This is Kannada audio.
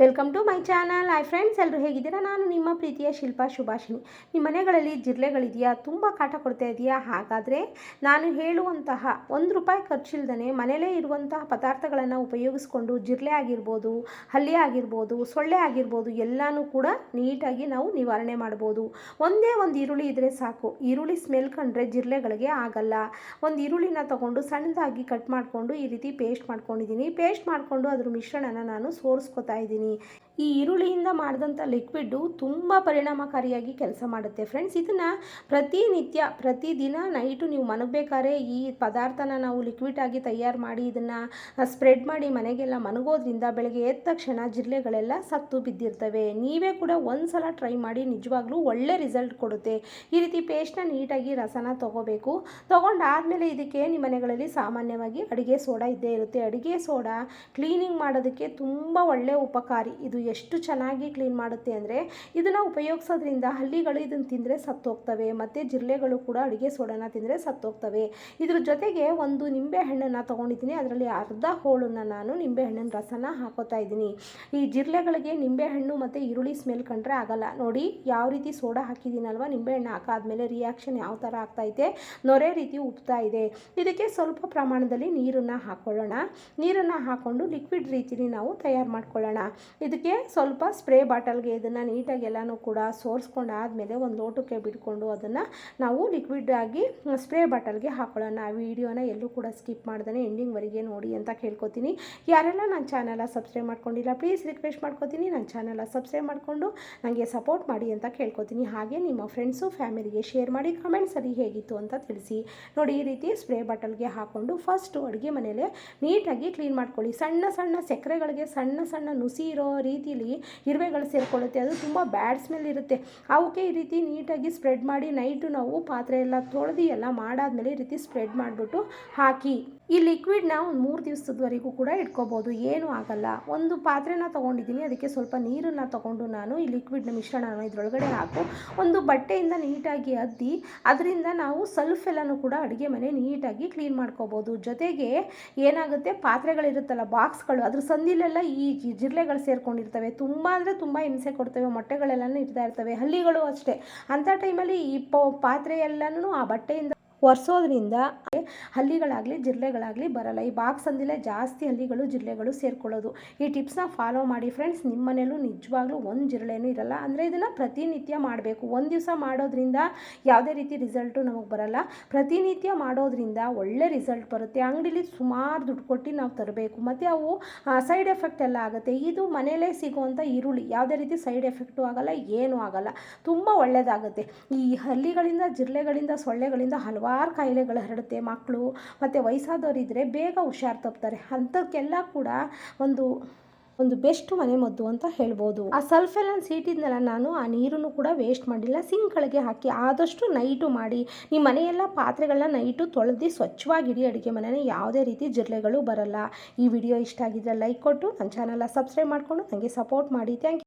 Welcome to my channel. Hi friends ಎಲ್ಲರೂ ಹೇಗಿದ್ದೀರಾ? ನಾನು ನಿಮ್ಮ ಪ್ರೀತಿಯ ಶಿಲ್ಪಾ ಶುಭಾಷಿಣಿ ನಿಮ್ಮ ಮನೆಗಳಲ್ಲಿ ಜಿರಲೆಗಳಿದೆಯಾ ತುಂಬ ಕಾಟ ಕೊಡ್ತಾ ಇದೆಯಾ? ಹಾಗಾದರೆ ನಾನು ಹೇಳುವಂತಹ ಒಂದು ರೂಪಾಯಿ ಖರ್ಚಿಲ್ದೇ ಮನೆಯಲ್ಲೇ ಇರುವಂತಹ ಪದಾರ್ಥಗಳನ್ನು ಉಪಯೋಗಿಸ್ಕೊಂಡು ಜಿರಳೆ ಆಗಿರ್ಬೋದು, ಹಲ್ಲಿ ಆಗಿರ್ಬೋದು, ಸೊಳ್ಳೆ ಆಗಿರ್ಬೋದು, ಎಲ್ಲನೂ ಕೂಡ ನೀಟಾಗಿ ನಾವು ನಿವಾರಣೆ ಮಾಡ್ಬೋದು. ಒಂದೇ ಒಂದು ಈರುಳ್ಳಿ ಇದ್ದರೆ ಸಾಕು. ಈರುಳ್ಳಿ ಸ್ಮೆಲ್ ಕಂಡ್ರೆ ಜಿರಳೆಗಳಿಗೆ ಆಗಲ್ಲ. ಒಂದು ಈರುಳ್ಳಿನ ತಗೊಂಡು ಸಣ್ಣದಾಗಿ ಕಟ್ ಮಾಡಿಕೊಂಡು ಈ ರೀತಿ ಪೇಸ್ಟ್ ಮಾಡ್ಕೊಂಡಿದ್ದೀನಿ. ಪೇಸ್ಟ್ ಮಾಡಿಕೊಂಡು ಅದ್ರ ಮಿಶ್ರಣನ ನಾನು ಸೋರಿಸ್ಕೊತಾ ಇದ್ದೀನಿ. Annie ಈ ಈರುಳ್ಳಿಯಿಂದ ಮಾಡಿದಂಥ ಲಿಕ್ವಿಡ್ಡು ತುಂಬ ಪರಿಣಾಮಕಾರಿಯಾಗಿ ಕೆಲಸ ಮಾಡುತ್ತೆ ಫ್ರೆಂಡ್ಸ್. ಇದನ್ನು ಪ್ರತಿನಿತ್ಯ, ಪ್ರತಿದಿನ ನೈಟು ನೀವು ಮನಗಬೇಕಾದ್ರೆ ಈ ಪದಾರ್ಥನ ನಾವು ಲಿಕ್ವಿಡ್ ಆಗಿ ತಯಾರು ಮಾಡಿ ಇದನ್ನು ಸ್ಪ್ರೆಡ್ ಮಾಡಿ ಮನೆಗೆಲ್ಲ ಮನಗೋದ್ರಿಂದ ಬೆಳಗ್ಗೆ ಎದ್ದ ತಕ್ಷಣ ಜಿರಳೆಗಳೆಲ್ಲ ಸತ್ತು ಬಿದ್ದಿರ್ತವೆ. ನೀವೇ ಕೂಡ ಒಂದು ಸಲ ಟ್ರೈ ಮಾಡಿ ನಿಜವಾಗ್ಲೂ ಒಳ್ಳೆ ರಿಸಲ್ಟ್ ಕೊಡುತ್ತೆ. ಈ ರೀತಿ ಪೇಸ್ಟ್ನ ನೀಟಾಗಿ ರಸನ ತೊಗೋಬೇಕು. ತೊಗೊಂಡಾದಮೇಲೆ ಇದಕ್ಕೆ ನಿಮ್ಮ ಮನೆಗಳಲ್ಲಿ ಸಾಮಾನ್ಯವಾಗಿ ಅಡುಗೆ ಸೋಡಾ ಇದ್ದೇ ಇರುತ್ತೆ. ಅಡುಗೆ ಸೋಡಾ ಕ್ಲೀನಿಂಗ್ ಮಾಡೋದಕ್ಕೆ ತುಂಬ ಒಳ್ಳೆ ಉಪಕಾರಿ. ಇದು ಎಷ್ಟು ಚೆನ್ನಾಗಿ ಕ್ಲೀನ್ ಮಾಡುತ್ತೆ ಅಂದರೆ ಇದನ್ನು ಉಪಯೋಗಿಸೋದ್ರಿಂದ ಹಳ್ಳಿಗಳು ಇದನ್ನು ತಿಂದರೆ ಸತ್ತೋಗ್ತವೆ, ಮತ್ತು ಜಿರಳೆಗಳು ಕೂಡ ಅಡುಗೆ ಸೋಡಾನ ತಿಂದರೆ ಸತ್ತೋಗ್ತವೆ. ಇದ್ರ ಜೊತೆಗೆ ಒಂದು ನಿಂಬೆ ಹಣ್ಣನ್ನು ತೊಗೊಂಡಿದ್ದೀನಿ, ಅದರಲ್ಲಿ ಅರ್ಧ ಹೋಳನ್ನು ನಾನು ನಿಂಬೆ ಹಣ್ಣಿನ ರಸನ ಹಾಕೋತಾ ಇದ್ದೀನಿ. ಈ ಜಿರಳೆಗಳಿಗೆ ನಿಂಬೆಹಣ್ಣು ಮತ್ತು ಈರುಳ್ಳಿ ಸ್ಮೆಲ್ ಕಂಡ್ರೆ ಆಗಲ್ಲ. ನೋಡಿ, ಯಾವ ರೀತಿ ಸೋಡಾ ಹಾಕಿದ್ದೀನಲ್ವ? ನಿಂಬೆಹಣ್ಣು ಹಾಕಾದ್ಮೇಲೆ ರಿಯಾಕ್ಷನ್ ಯಾವ ಥರ ಆಗ್ತೈತೆ ನೊರೆ ರೀತಿ ಉಪ್ತಾ ಇದೆ. ಇದಕ್ಕೆ ಸ್ವಲ್ಪ ಪ್ರಮಾಣದಲ್ಲಿ ನೀರನ್ನು ಹಾಕ್ಕೊಳ್ಳೋಣ ನೀರನ್ನು ಹಾಕ್ಕೊಂಡು ಲಿಕ್ವಿಡ್ ರೀತಿಲಿ ನಾವು ತಯಾರು ಮಾಡ್ಕೊಳ್ಳೋಣ. ಇದಕ್ಕೆ ಸ್ವಲ್ಪ ಸ್ಪ್ರೇ ಬಾಟಲ್ಗೆ ಇದನ್ನು ನೀಟಾಗಿ ಎಲ್ಲನೂ ಕೂಡ ಸೋರಿಸ್ಕೊಂಡು ಆದಮೇಲೆ ಒಂದು ಲೋಟಕ್ಕೆ ಬಿಟ್ಕೊಂಡು ಅದನ್ನು ನಾವು ಲಿಕ್ವಿಡ್ ಆಗಿ ಸ್ಪ್ರೇ ಬಾಟಲ್ಗೆ ಹಾಕೊಳ್ಳೋಣ. ವಿಡಿಯೋನ ಎಲ್ಲೂ ಕೂಡ ಸ್ಕಿಪ್ ಮಾಡ್ದೇ ಎಂಡಿಂಗ್ವರೆಗೆ ನೋಡಿ ಅಂತ ಕೇಳ್ಕೊತೀನಿ. ಯಾರೆಲ್ಲ ನನ್ನ ಚಾನಲ ಸಬ್ಸ್ಕ್ರೈಬ್ ಮಾಡ್ಕೊಂಡಿಲ್ಲ ಪ್ಲೀಸ್ ರಿಕ್ವೆಸ್ಟ್ ಮಾಡ್ಕೊತೀನಿ. ನನ್ನ ಚಾನಲ ಸಬ್ಸ್ಕ್ರೈಬ್ ಮಾಡಿಕೊಂಡು ನನಗೆ ಸಪೋರ್ಟ್ ಮಾಡಿ ಅಂತ ಕೇಳ್ಕೊತೀನಿ. ಹಾಗೆ ನಿಮ್ಮ ಫ್ರೆಂಡ್ಸು ಫ್ಯಾಮಿಲಿಗೆ ಶೇರ್ ಮಾಡಿ ಕಮೆಂಟ್ಸಲ್ಲಿ ಹೇಗಿತ್ತು ಅಂತ ತಿಳಿಸಿ. ನೋಡಿ, ಈ ರೀತಿ ಸ್ಪ್ರೇ ಬಾಟಲ್ಗೆ ಹಾಕ್ಕೊಂಡು ಫಸ್ಟು ಅಡುಗೆ ಮನೇಲೆ ನೀಟಾಗಿ ಕ್ಲೀನ್ ಮಾಡ್ಕೊಳ್ಳಿ. ಸಣ್ಣ ಸಣ್ಣ ಸಕ್ಕರೆಗಳಿಗೆ ಸಣ್ಣ ಸಣ್ಣ ನುಸಿ ಇರೋ ರೀತಿಲಿ ಇರುವೆಗಳು ಸೇರಿಕೊಳ್ಳುತ್ತೆ. ಅದು ತುಂಬ ಬ್ಯಾಡ್ ಸ್ಮೆಲ್ ಇರುತ್ತೆ. ಅವಕ್ಕೆ ಈ ರೀತಿ ನೀಟಾಗಿ ಸ್ಪ್ರೆಡ್ ಮಾಡಿ ನೈಟು ನಾವು ಪಾತ್ರೆ ಎಲ್ಲ ತೊಳೆದು ಎಲ್ಲ ಮಾಡಾದ್ಮೇಲೆ ಈ ರೀತಿ ಸ್ಪ್ರೆಡ್ ಮಾಡಿಬಿಟ್ಟು ಹಾಕಿ. ಈ ಲಿಕ್ವಿಡ್ನ ಒಂದು ಮೂರು ದಿವಸದವರೆಗೂ ಕೂಡ ಇಟ್ಕೋಬೋದು. ಏನೂ ಆಗಲ್ಲ. ಒಂದು ಪಾತ್ರೆನ ತೊಗೊಂಡಿದ್ದೀನಿ. ಅದಕ್ಕೆ ಸ್ವಲ್ಪ ನೀರನ್ನು ತೊಗೊಂಡು ನಾನು ಈ ಲಿಕ್ವಿಡ್ನ ಮಿಶ್ರಣನ ಇದರೊಳಗಡೆ ಹಾಕು. ಒಂದು ಬಟ್ಟೆಯಿಂದ ನೀಟಾಗಿ ಅದ್ದಿ, ಅದರಿಂದ ನಾವು ಸಲ್ಫ್ ಎಲ್ಲನೂ ಕೂಡ ಅಡುಗೆ ಮನೆ ನೀಟಾಗಿ ಕ್ಲೀನ್ ಮಾಡ್ಕೋಬೋದು. ಜೊತೆಗೆ ಏನಾಗುತ್ತೆ? ಪಾತ್ರೆಗಳಿರುತ್ತಲ್ಲ ಬಾಕ್ಸ್ಗಳು ಅದ್ರ ಸಂದಿಲೆಲ್ಲ ಈ ಜಿರಳೆಗಳು ಸೇರ್ಕೊಂಡಿರ್ತವೆ. ತುಂಬ ಅಂದರೆ ತುಂಬ ಹಿಂಸೆ ಕೊಡ್ತವೆ. ಮೊಟ್ಟೆಗಳೆಲ್ಲನೂ ಇರ್ತಾ ಇರ್ತವೆ. ಹಲ್ಲಿಗಳು ಅಷ್ಟೇ. ಅಂಥ ಟೈಮಲ್ಲಿ ಈ ಪಾತ್ರೆ ಎಲ್ಲನೂ ಆ ಬಟ್ಟೆಯಿಂದ ಒರೆಸೋದ್ರಿಂದ ಹಲ್ಲಿಗಳಾಗಲಿ ಜಿರಳೆಗಳಾಗಲಿ ಬರಲ್ಲ. ಈ ಬಾಕ್ಸ್ ಅಂದಿಲ್ಲೇ ಜಾಸ್ತಿ ಹಲ್ಲಿಗಳು ಜಿರಳೆಗಳು ಸೇರ್ಕೊಳ್ಳೋದು. ಈ ಟಿಪ್ಸ್ನ ಫಾಲೋ ಮಾಡಿ ಫ್ರೆಂಡ್ಸ್. ನಿಮ್ಮ ಮನೇಲೂ ನಿಜವಾಗ್ಲೂ ಒಂದು ಜಿರಳೆನೂ ಇರಲ್ಲ. ಅಂದರೆ ಇದನ್ನು ಪ್ರತಿನಿತ್ಯ ಮಾಡಬೇಕು. ಒಂದು ದಿವಸ ಮಾಡೋದ್ರಿಂದ ಯಾವುದೇ ರೀತಿ ರಿಸಲ್ಟು ನಮಗೆ ಬರಲ್ಲ. ಪ್ರತಿನಿತ್ಯ ಮಾಡೋದ್ರಿಂದ ಒಳ್ಳೆ ರಿಸಲ್ಟ್ ಬರುತ್ತೆ. ಅಂಗಡಿಲಿ ಸುಮಾರು ದುಡ್ಡು ಕೊಟ್ಟು ನಾವು ತರಬೇಕು. ಮತ್ತು ಅವು ಸೈಡ್ ಎಫೆಕ್ಟ್ ಎಲ್ಲ ಆಗುತ್ತೆ. ಇದು ಮನೆಯಲ್ಲೇ ಸಿಗುವಂಥ ಈರುಳ್ಳಿ. ಯಾವುದೇ ರೀತಿ ಸೈಡ್ ಎಫೆಕ್ಟು ಆಗಲ್ಲ, ಏನೂ ಆಗಲ್ಲ. ತುಂಬ ಒಳ್ಳೆಯದಾಗುತ್ತೆ ಈ ಹಲ್ಲಿಗಳಿಂದ ಜಿರಳೆಗಳಿಂದ ಸೊಳ್ಳೆಗಳಿಂದ ಹಲವಾರು ಕಾಯಿಲೆಗಳು ಹರಡುತ್ತೆ. ಮಕ್ಕಳು ಮತ್ತು ವಯಸ್ಸಾದವರಿದ್ದರೆ ಬೇಗ ಹುಷಾರು ತಪ್ತಾರೆ. ಅಂಥಕ್ಕೆಲ್ಲ ಕೂಡ ಒಂದು ಒಂದು ಬೆಸ್ಟ್ ಮನೆ ಮದ್ದು ಅಂತ ಹೇಳ್ಬೋದು. ಆ ಸಲ್ಫೆಲನ್ ಸೀಟಿದ್ನೆಲ್ಲ ನಾನು ಆ ನೀರನ್ನು ಕೂಡ ವೇಸ್ಟ್ ಮಾಡಿಲ್ಲ. ಸಿಂಕ್ಗಳಿಗೆ ಹಾಕಿ ಆದಷ್ಟು ನೈಟು ಮಾಡಿ, ನಿಮ್ಮ ಮನೆಯೆಲ್ಲ ಪಾತ್ರೆಗಳನ್ನ ನೈಟು ತೊಳೆದು ಸ್ವಚ್ಛವಾಗಿಡಿ ಅಡುಗೆ ಮನೆಯ ಯಾವುದೇ ರೀತಿ ಜಿರಳೆಗಳು ಬರಲ್ಲ. ಈ ವಿಡಿಯೋ ಇಷ್ಟ ಆಗಿದ್ದರೆ ಲೈಕ್ ಕೊಟ್ಟು, ನನ್ನ ಚಾನಲ್ನ ಸಬ್ಸ್ಕ್ರೈಬ್ ಮಾಡಿಕೊಂಡು ನನಗೆ ಸಪೋರ್ಟ್ ಮಾಡಿ. Thank you